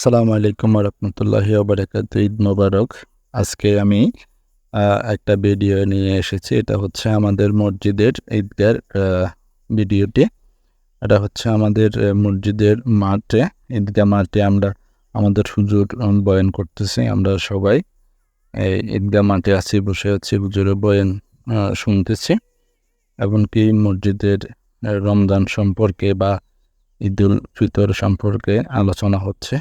আসসালামু আলাইকুম রহমতুল্লাহি ওবরাকাত ঈদ মোবারক। আজকে আমি একটা ভিডিও নিয়ে এসেছি। এটা হচ্ছে আমাদের মসজিদের ঈদগার ভিডিওটি। এটা হচ্ছে আমাদের মসজিদের মাঠে, ঈদগাহ মাঠে আমরা, আমাদের হুজুর বয়ান করতেছি। আমরা সবাই ঈদগাহ মাঠে আছি, বসে আছি, হুজুরের বয়ান শুনতেছি। এমনকি মসজিদের রমজান সম্পর্কে বা ঈদুল ফিতর সম্পর্কে আলোচনা হচ্ছে।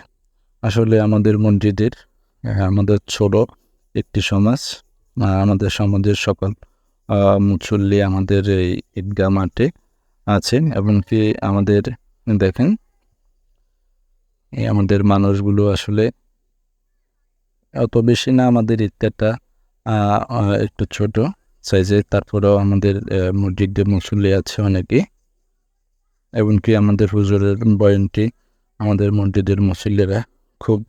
আসলে আমাদের মসজিদের আমাদের ছোট একটি সমাজ আমাদের সমাজের সকল মুসল্লি আমাদের এই ঈদগাহ মাঠে আছেন এমনকি আমাদের দেখেন এই আমাদের মানুষগুলো আসলে অত বেশি না আমাদের ঈদগাহটা একটু ছোট সাইজে তারপরেও আমাদের আহ, মসজিদে মুসল্লি আছে অনেকে। এমনকি আমাদের হুজুরের বয়ানটি আমাদের মসজিদের মুসল্লিরা খুব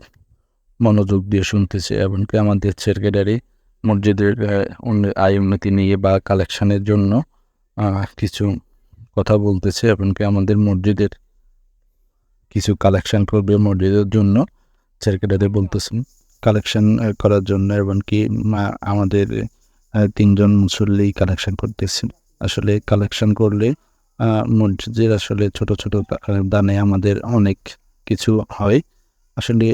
মনোযোগ দিয়ে শুনতেছে এমনকি আমাদের সেক্রেটারি মসজিদের আয় উন্নতি নিয়ে বা কালেকশনের জন্য কিছু কথা বলতেছে এমনকি আমাদের মসজিদের কিছু কালেকশন করবে মসজিদের জন্য সেক্রেটারি বলতেছেন কালেকশন করার জন্য এমনকি আমাদের তিনজন মুসল্লি কালেকশন করতেছেন আসলে কালেকশন করলে মসজিদের আসলে ছোট ছোট দানে আমাদের অনেক কিছু হয়। আসলে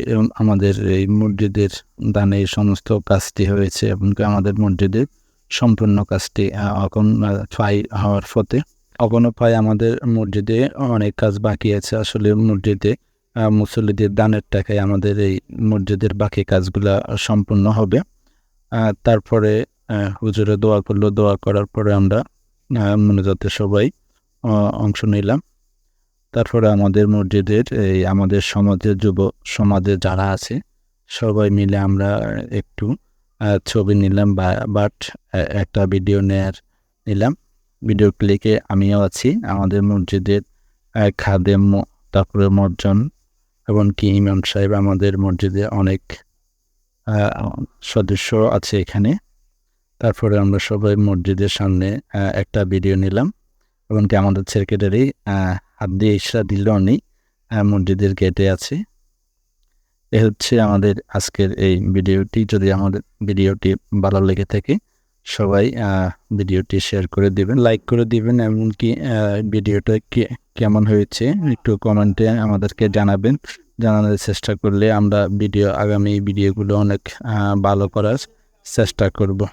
আমাদের এই মসজিদের দানে সমস্ত কাজটি হয়েছে এমনকি আমাদের মসজিদের সম্পূর্ণ কাজটি এখন ফাই হওয়ার ফতে এখনও প্রায় আমাদের মসজিদে অনেক কাজ বাকি আছে। আসলে মসজিদে মুসল্লিদের দানের টাকায় আমাদের এই মসজিদের বাকি কাজগুলা সম্পূর্ণ হবে। তারপরে হুজুরে দোয়া করল। দোয়া করার পরে আমরা মনোজাতে সবাই অংশ নিলাম। তারপরে আমাদের মসজিদের, এই আমাদের সমাজের যুব সমাজে যারা আছে, সবাই মিলে আমরা একটু ছবি নিলাম বা, বাট একটা ভিডিও নেয়ার নিলাম। ভিডিও ক্লিকে আমিও আছি। আমাদের মসজিদের খাদেম, তারপরে মর্জন এবং কি ইমাম সাহেব আমাদের মসজিদে অনেক সদস্য আছে এখানে। তারপরে আমরা সবাই মসজিদের সামনে একটা ভিডিও নিলাম। এমনকি আমাদের সেক্রেটারি হাত দিয়ে ইশরা দিল নেই মসজিদের গেটে আছে। এ হচ্ছে আমাদের আজকের এই ভিডিওটি। যদি আমাদের ভিডিওটি ভালো লেগে থাকে, সবাই ভিডিওটি শেয়ার করে দিবেন লাইক করে দিবেন, এমনকি ভিডিওটা কে- কেমন হয়েছে একটু কমেন্টে আমাদেরকে জানাবেন। জানানোর চেষ্টা করলে আমরা ভিডিও আগামী ভিডিওগুলো অনেক ভালো করার চেষ্টা করব।